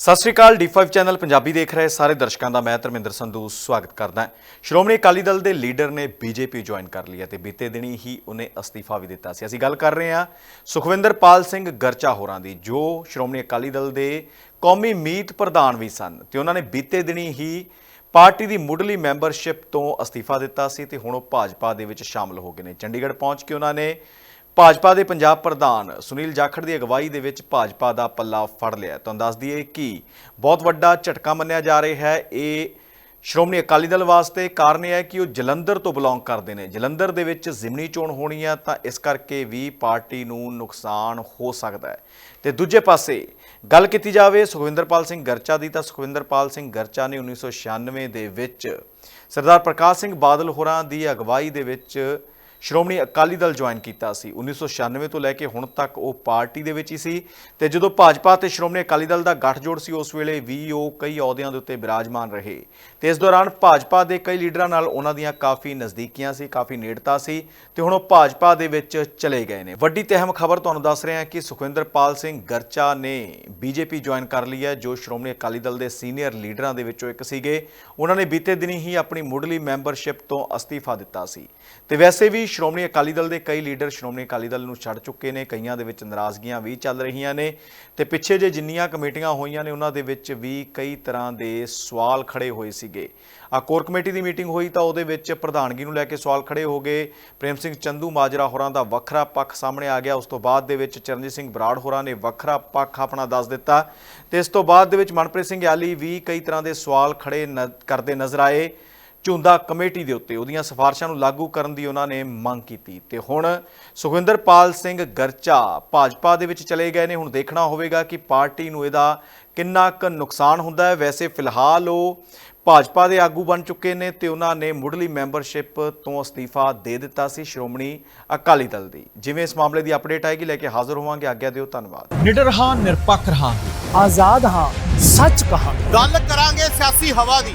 ਸਤਿ ਸ਼੍ਰੀ ਅਕਾਲ D5 channel Punjabi ਦੇਖ ਰਹੇ ਸਾਰੇ ਦਰਸ਼ਕਾਂ ਦਾ ਮੈਂ ਧਰਮਿੰਦਰ ਸੰਧੂ ਸਵਾਗਤ ਕਰਦਾ ਹਾਂ। ਸ਼੍ਰੋਮਣੀ ਅਕਾਲੀ ਦਲ ਦੇ ਲੀਡਰ ਨੇ ਬੀਜੇਪੀ ਜੁਆਇਨ ਕਰ ਲਈ ਹੈ ਤੇ ਬੀਤੇ ਦਿਨੀ ਹੀ ਉਹਨੇ ਅਸਤੀਫਾ ਵੀ ਦਿੱਤਾ ਸੀ। ਅਸੀਂ ਗੱਲ ਕਰ ਰਹੇ ਹਾਂ ਸੁਖਵਿੰਦਰਪਾਲ ਸਿੰਘ ਗਰਚਾ ਹੋਰਾਂ ਦੀ, ਜੋ ਸ਼੍ਰੋਮਣੀ ਅਕਾਲੀ ਦਲ ਦੇ ਕੌਮੀ ਮੀਤ ਪ੍ਰਧਾਨ ਵੀ ਸਨ ਤੇ ਉਹਨਾਂ ਨੇ ਬੀਤੇ ਦਿਨੀ ਹੀ ਪਾਰਟੀ ਦੀ ਮੁੱਢਲੀ ਮੈਂਬਰਸ਼ਿਪ ਤੋਂ ਅਸਤੀਫਾ ਦਿੱਤਾ ਸੀ ਤੇ ਹੁਣ ਉਹ ਭਾਜਪਾ ਦੇ ਵਿੱਚ ਸ਼ਾਮਲ ਹੋ ਗਏ ਨੇ। ਚੰਡੀਗੜ੍ਹ ਪਹੁੰਚ ਕੇ ਉਹਨਾਂ ਨੇ ਭਾਜਪਾ ਦੇ ਪੰਜਾਬ ਪ੍ਰਧਾਨ ਸੁਨੀਲ ਜਾਖੜ ਦੀ ਅਗਵਾਈ ਦੇ ਵਿੱਚ ਭਾਜਪਾ ਦਾ ਪੱਲਾ ਫੜ ਲਿਆ। ਤੁਹਾਨੂੰ ਦੱਸ ਦਈਏ ਕਿ ਬਹੁਤ ਵੱਡਾ ਝਟਕਾ ਮੰਨਿਆ ਜਾ ਰਿਹਾ ਹੈ। ਇਹ ਸ਼੍ਰੋਮਣੀ ਅਕਾਲੀ ਦਲ ਵਾਸਤੇ ਕਾਰਨ ਇਹ ਹੈ ਕਿ ਉਹ ਜਲੰਧਰ ਤੋਂ ਬਿਲੋਂਗ ਕਰਦੇ ਨੇ। ਜਲੰਧਰ ਦੇ ਵਿੱਚ ਜ਼ਿਮਨੀ ਚੋਣ ਹੋਣੀ ਆ ਤਾਂ ਇਸ ਕਰਕੇ ਵੀ ਪਾਰਟੀ ਨੂੰ ਨੁਕਸਾਨ ਹੋ ਸਕਦਾ ਹੈ। ਤੇ ਦੂਜੇ ਪਾਸੇ ਗੱਲ ਕੀਤੀ ਜਾਵੇ ਸੁਖਵਿੰਦਰਪਾਲ ਸਿੰਘ ਗਰਚਾ ਦੀ ਤਾਂ ਸੁਖਵਿੰਦਰਪਾਲ ਸਿੰਘ ਗਰਚਾ ਨੇ 1996 ਦੇ ਵਿੱਚ ਸਰਦਾਰ ਪ੍ਰਕਾਸ਼ ਸਿੰਘ ਬਾਦਲ ਹੋਰਾਂ ਦੀ ਅਗਵਾਈ ਦੇ ਵਿੱਚ ਸ਼੍ਰੋਮਣੀ ਅਕਾਲੀ ਦਲ ਜੁਆਇਨ ਕੀਤਾ ਸੀ। 1996 ਤੋਂ ਲੈ ਕੇ ਹੁਣ ਤੱਕ ਉਹ ਪਾਰਟੀ ਦੇ ਵਿੱਚ ਹੀ ਸੀ ਤੇ ਜਦੋਂ ਭਾਜਪਾ ਤੇ ਸ਼੍ਰੋਮਣੀ ਅਕਾਲੀ ਦਲ ਦਾ ਗੱਠਜੋੜ ਸੀ, ਉਸ ਵੇਲੇ ਵੀ ਉਹ ਕਈ ਅਹੁਦਿਆਂ ਦੇ ਉੱਤੇ ਵਿਰਾਜਮਾਨ ਰਹੇ। ਤੇ ਇਸ ਦੌਰਾਨ ਭਾਜਪਾ ਦੇ ਕਈ ਲੀਡਰਾਂ ਨਾਲ ਉਹਨਾਂ ਦੀਆਂ ਕਾਫੀ ਨਜ਼ਦੀਕੀਆਂ ਸੀ, ਕਾਫੀ ਨੇੜਤਾ ਸੀ ਤੇ ਹੁਣ ਉਹ ਭਾਜਪਾ ਦੇ ਵਿੱਚ ਚਲੇ ਗਏ ਨੇ। ਵੱਡੀ ਤੇ ਅਹਿਮ ਖਬਰ ਤੁਹਾਨੂੰ ਦੱਸ ਰਹੇ ਹਾਂ ਕਿ ਸੁਖਵਿੰਦਰਪਾਲ ਸਿੰਘ ਗਰਚਾ ਨੇ ਬੀਜੇਪੀ ਜੁਆਇਨ ਕਰ ਲਈ ਹੈ, ਜੋ ਸ਼੍ਰੋਮਣੀ ਅਕਾਲੀ ਦਲ ਦੇ ਸੀਨੀਅਰ ਲੀਡਰਾਂ ਦੇ ਵਿੱਚੋਂ ਇੱਕ ਸੀਗੇ। ਉਹਨਾਂ ਨੇ ਬੀਤੇ ਦਿਨੀ ਹੀ ਆਪਣੀ ਮੁੱਢਲੀ ਮੈਂਬਰਸ਼ਿਪ ਤੋਂ ਅਸਤੀਫਾ ਦਿੱਤਾ ਸੀ। ਤੇ ਵੈਸੇ ਵੀ ਸ਼੍ਰੋਮਣੀ ਅਕਾਲੀ ਦਲ ਦੇ ਕਈ ਲੀਡਰ ਸ਼੍ਰੋਮਣੀ ਅਕਾਲੀ ਦਲ ਨੂੰ ਛੱਡ ਚੁੱਕੇ ਨੇ, ਕਈਆਂ ਦੇ ਵਿੱਚ ਨਾਰਾਜ਼ਗੀਆਂ ਵੀ ਚੱਲ ਰਹੀਆਂ ਨੇ ਤੇ ਪਿੱਛੇ ਜੇ ਜਿੰਨੀਆਂ ਕਮੇਟੀਆਂ ਹੋਈਆਂ ਨੇ, ਉਹਨਾਂ ਦੇ ਵਿੱਚ ਵੀ ਕਈ ਤਰ੍ਹਾਂ ਦੇ ਸਵਾਲ ਖੜੇ ਹੋਏ ਸੀਗੇ। ਆ ਕੋਰ ਕਮੇਟੀ ਦੀ ਮੀਟਿੰਗ ਹੋਈ ਤਾਂ ਉਹਦੇ ਵਿੱਚ ਪ੍ਰਧਾਨਗੀ ਨੂੰ ਲੈ ਕੇ ਸਵਾਲ ਖੜੇ ਹੋ ਗਏ। ਪ੍ਰੇਮ ਸਿੰਘ ਚੰਦੂ ਮਾਜਰਾ ਹੋਰਾਂ ਦਾ ਵੱਖਰਾ ਪੱਖ ਸਾਹਮਣੇ ਆ ਗਿਆ। ਉਸ ਤੋਂ ਬਾਅਦ ਦੇ ਵਿੱਚ ਚਰਨਜੀਤ ਸਿੰਘ ਬਰਾੜ ਹੋਰਾਂ ਨੇ ਵੱਖਰਾ ਪੱਖ ਆਪਣਾ ਦੱਸ ਦਿੱਤਾ। ਤੇ ਇਸ ਤੋਂ ਬਾਅਦ ਦੇ ਵਿੱਚ ਮਨਪ੍ਰੀਤ ਸਿੰਘ ਯਾਲੀ ਵੀ ਕਈ ਤਰ੍ਹਾਂ ਦੇ ਸਵਾਲ ਖੜੇ ਨ- ਕਰਦੇ ਨਜ਼ਰ ਆਏ। ਝੁੰਦਾ ਕਮੇਟੀ ਦੇ ਉੱਤੇ ਉਹਦੀਆਂ ਸਿਫਾਰਿਸ਼ਾਂ ਨੂੰ ਲਾਗੂ ਕਰਨ ਦੀ ਉਹਨਾਂ ਨੇ ਮੰਗ ਕੀਤੀ। ਤੇ ਹੁਣ ਸੁਖਵਿੰਦਰਪਾਲ ਸਿੰਘ ਗਰਚਾ ਭਾਜਪਾ ਦੇ ਵਿੱਚ ਚਲੇ ਗਏ ਨੇ। ਹੁਣ ਦੇਖਣਾ ਹੋਵੇਗਾ ਕਿ ਪਾਰਟੀ ਨੂੰ ਇਹਦਾ ਕਿੰਨਾ ਕੁ ਨੁਕਸਾਨ ਹੁੰਦਾ ਹੈ। ਵੈਸੇ ਫਿਲਹਾਲ ਉਹ ਭਾਜਪਾ ਦੇ ਆਗੂ ਬਣ ਚੁੱਕੇ ਨੇ ਤੇ ਉਹਨਾਂ ਨੇ ਮੁੱਢਲੀ ਮੈਂਬਰਸ਼ਿਪ ਤੋਂ ਅਸਤੀਫਾ ਦੇ ਦਿੱਤਾ ਸੀ ਸ਼੍ਰੋਮਣੀ ਅਕਾਲੀ ਦਲ ਦੀ। ਜਿਵੇਂ ਇਸ ਮਾਮਲੇ ਦੀ ਅਪਡੇਟ ਆਏਗੀ ਲੈ ਕੇ ਹਾਜ਼ਰ ਹੋਵਾਂਗੇ। ਆਗਿਆ ਦਿਓ ਧੰਨਵਾਦ। ਨਿਡਰ ਹਾਂ ਨਿਰਪੱਖ ਰਹਾਂਗੇ। ਆਜ਼ਾਦ ਹਾਂ ਸੱਚ ਕਹਾਂ ਗੱਲ ਕਰਾਂਗੇ ਸਿਆਸੀ ਹਵਾ ਦੀ।